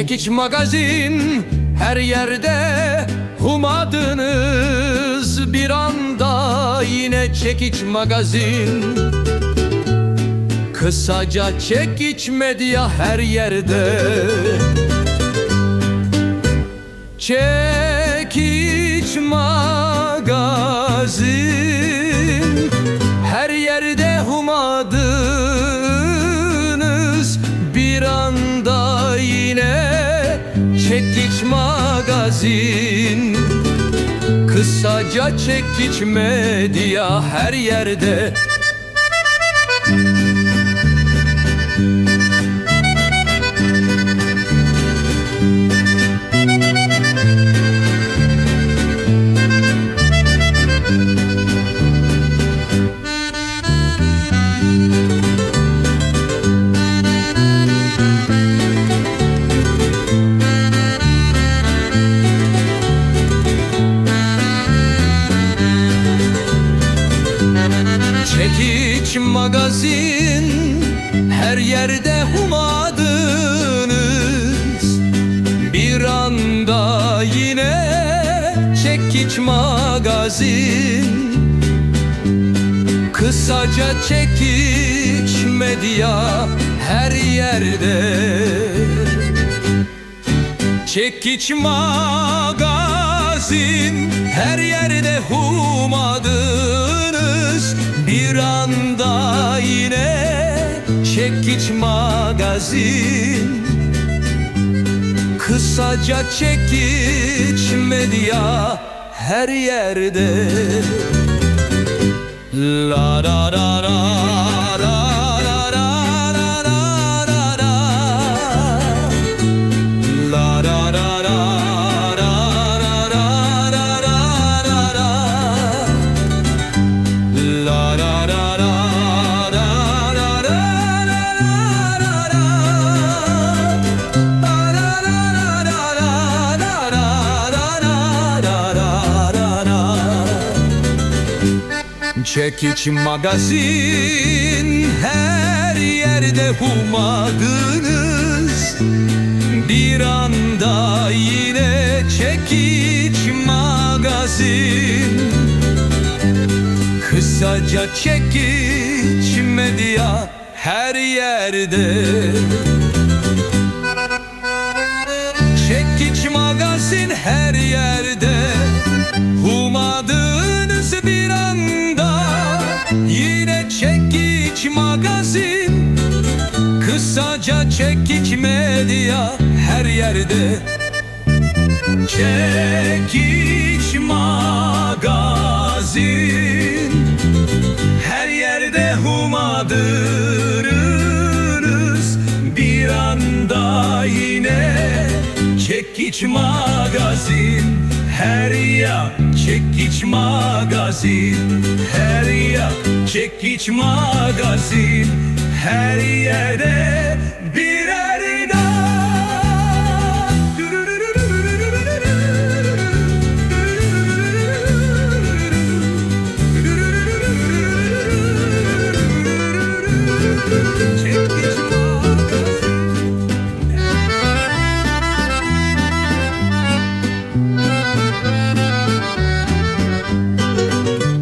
Çekiç magazin her yerde Humadınız. Bir anda yine çekiç magazin. Kısaca çekiç medya her yerde. Çekiç magazin Çekiç magazin Kısaca çekiç medya her yerde Çekiç magazin her yerde humadınız. Bir anda yine çekiç magazin. Kısaca çekiç medya her yerde. Çekiç magazin her yerde humadınız Bir anda yine çekiç magazin. Kısaca çekiç medya her yerde. La da da da Çekiç magazin her yerde humadınız. Bir anda yine çekiç magazin. Kısaca çekiç medya her yerde Kısaca çekiç medya her yerde. Çekiç magazin Her yerde humadınız Bir anda yine Çekiç magazin her ya çekiç magazin her ya çekiç magazin her yerde birer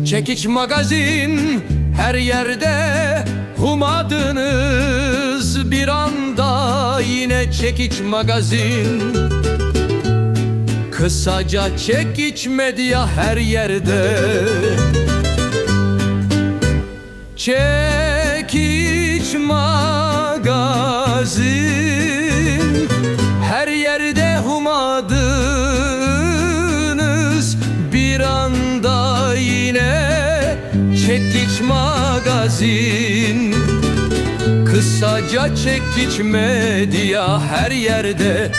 Çekiç magazin her yerde Humadınız bir anda yine çekiç magazin. Kısaca çekiç medya her yerde. Çekiç magazin. Her yerde humadınız Bir anda yine Çekiç magazin magazin. Kısaca çektik medya her yerde.